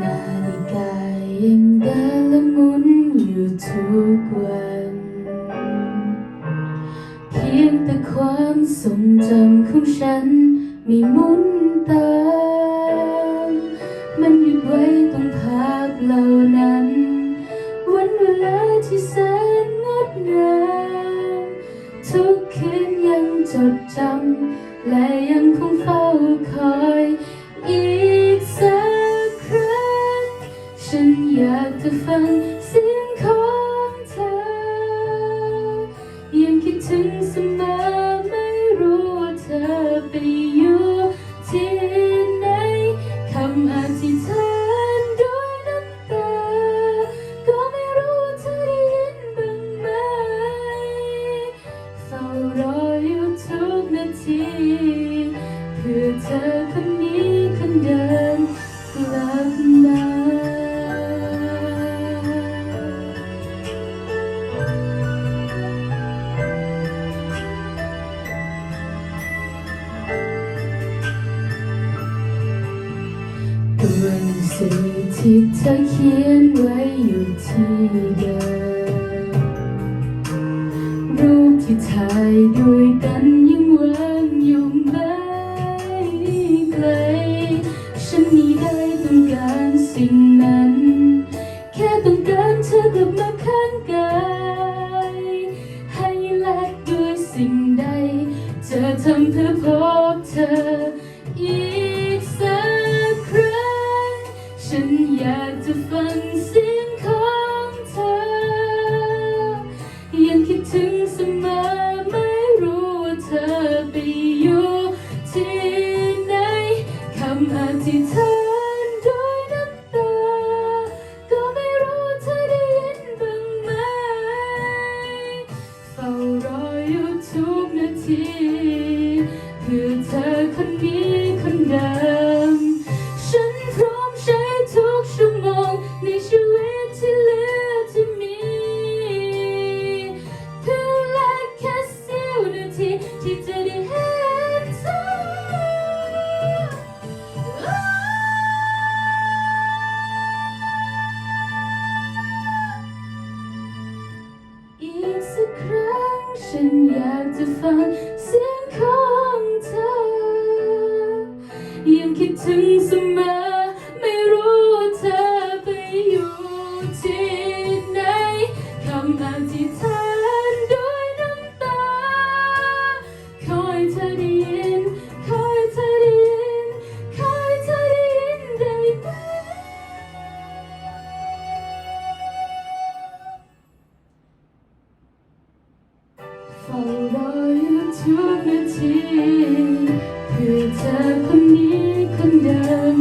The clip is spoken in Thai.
นาฬิกายังเดินละมุนอยู่ทุกวัน เพียงแต่ความทรงจำของฉันมีมุนตามมันหยุดไว้ตรงภาพเหล่านั้น วันเวลาที่แสนงดงามทุกคืนยังจดจำและยังคงเฝ้าคอย จะฟังเสียงของเธอ ยังคิดถึงเสมอไม่รู้ว่าเธอไปอยู่ที่ไหนคำอธิษฐานด้วยน้ำตา ก็ไม่รู้ว่าเธอได้ยินบ้างไหมเฝ้ารออยู่ทุกนาที หนังสือที่เธอเขียนไว้อยู่ที่เดิมรูปที่ถ่ายด้วยกันยังวางอยู่ไม่ไกลฉันนี้ได้ต้องการสิ่งนั้น แค่ต้องการเธอกลับมาข้างกายให้แลกด้วยสิ่งใดจะทำเพื่อพบเธอ เสมอไม่รู้ว่าเธอไปอยู่ที่ไหนคำอธิษฐานด้วยน้ำตา ก็ไม่รู้ว่าเธอได้ยินบ้างไหมเฝ้ารออยู่ทุกนาทีา เฝ้ารออยู่ทุกนาทีเพื่อเธอคนนี้คนเดิม